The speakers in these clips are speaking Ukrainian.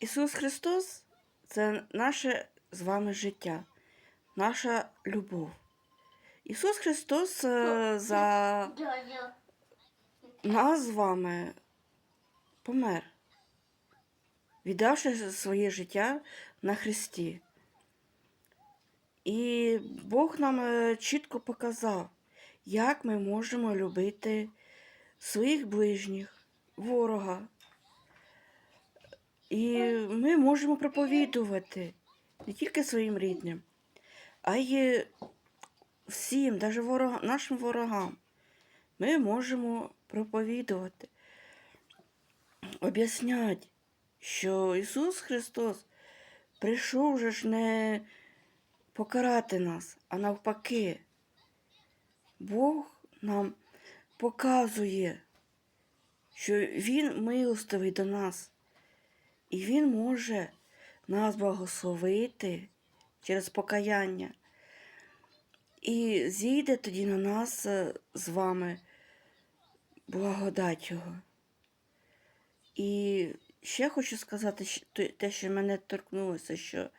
Ісус Христос це наше з вами життя, наша любов. Ісус Христос е, за нас з вами помер, віддавши своє життя на Христі. І Бог нам е, чітко показав, як ми можемо любити своїх ближніх, ворога. І ми можемо проповідувати не тільки своїм рідним, а й всім, навіть ворога, нашим ворогам. Ми можемо проповідувати, об'ясняти, що Ісус Христос прийшов же ж не покарати нас, а навпаки. Бог нам показує, що Він милостивий до нас, і Він може нас благословити через покаяння. І зійде тоді на нас е, з вами благодать Його. І ще хочу сказати те- що мене торкнулося, що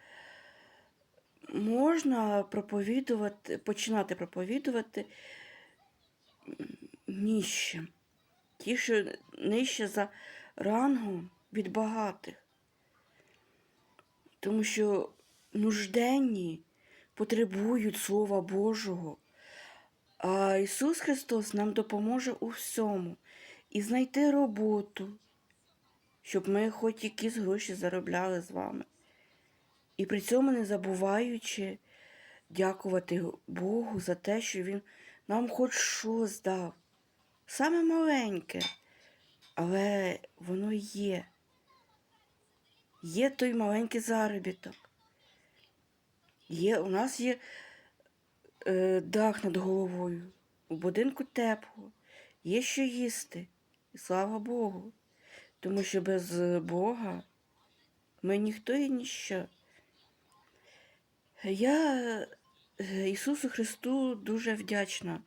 можна проповідувати, починати проповідувати ніщим. Ті, що нижче за рангом від багатих. Тому що нужденні потребують Слова Божого. А Ісус Христос нам допоможе у всьому і знайти роботу, щоб ми хоч якісь гроші заробляли з вами. І при цьому не забуваючи дякувати Богу за те, що Він нам хоч щось дав. Саме маленьке, але воно є. Є той маленький заробіток. Є, у нас є е, дах над головою, у будинку тепло, є що їсти. І слава Богу. Тому що без Бога ми ніхто і ніщо. Я е, Ісусу Христу дуже вдячна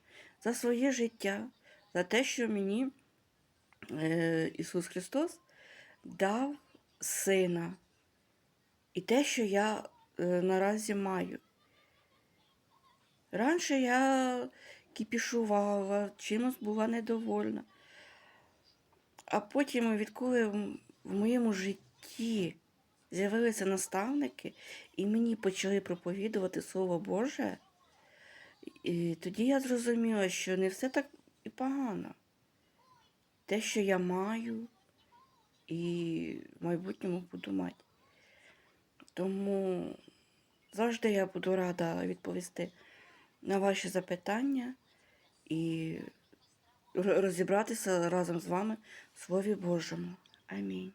за своє життя, за те, що мені е, Ісус Христос дав сина. І те, що я е, наразі маю. Раніше я кіпішувала, чимось була недовольна. А потім, відколи в в моєму житті з'явилися наставники, і мені почали проповідувати Слово Боже, і тоді я зрозуміла, що не все так і погано. Те, що я маю, і в майбутньому буду мати. Тому завжди я буду рада відповісти на ваші запитання і розібратися разом з вами в Слові Божому. Амінь.